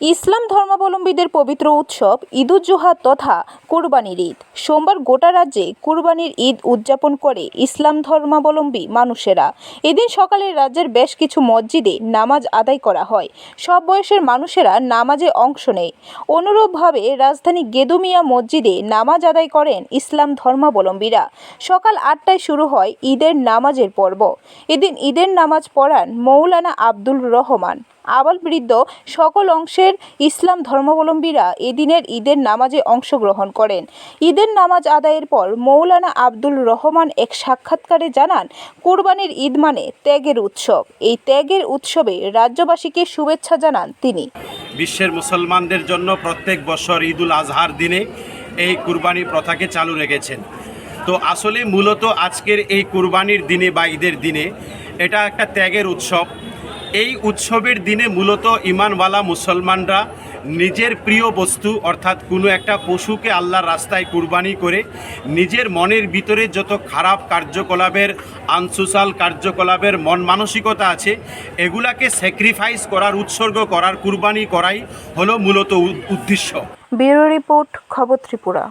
ইসলাম ধর্মাবলম্বীদের পবিত্র উৎসব ঈদুজ্জোহা তথা কুরবানির ঈদ। সোমবার গোটা রাজ্যে কুরবানির ঈদ উদযাপন করে ইসলাম ধর্মাবলম্বী মানুষেরা। এদিন সকালে রাজ্যের বেশ কিছু মসজিদে নামাজ আদায় করা হয়। সব বয়সের মানুষেরা নামাজে অংশ নেয়। অনুরূপভাবে রাজধানী গেদুমিয়া মসজিদে নামাজ আদায় করেন ইসলাম ধর্মাবলম্বীরা। সকাল আটটায় শুরু হয় ঈদের নামাজের পর্ব। এদিন ঈদের নামাজ পড়ান মৌলানা আব্দুল রহমান। আবাল বৃদ্ধ সকল অংশের ইসলাম ধর্মাবলম্বীরা এদিনের ঈদের নামাজে অংশগ্রহণ করেন। ঈদের নামাজ আদায়ের পর মৌলানা আব্দুল রহমান এক সাক্ষাৎকারে জানান, কোরবানির ঈদ মানে ত্যাগের উৎসব। এই ত্যাগের উৎসবে রাজ্যবাসীকে শুভেচ্ছা জানান তিনি। বিশ্বের মুসলমানদের জন্য প্রত্যেক বছর ঈদুল আজহার দিনে এই কুরবানি প্রথাকে চালু রেখেছেন। তো আসলে মূলত আজকের এই কুরবানির দিনে বা ঈদের দিনে এটা একটা ত্যাগের উৎসব। এই উৎসবের দিনে মূলত ইমানওয়ালা মুসলমানরা নিজের প্রিয় বস্তু, অর্থাৎ কোনো একটা পশুকে আল্লাহর রাস্তায় কুরবানি করে নিজের মনের ভিতরে যত খারাপ কার্যকলাপের আনসোশাল কার্যকলাপের মন মানসিকতা আছে, এগুলাকে স্যাক্রিফাইস করার, উৎসর্গ করার, কুরবানি করাই হলো মূলত উদ্দেশ্য। ব্যুরো রিপোর্ট, খবর ত্রিপুরা।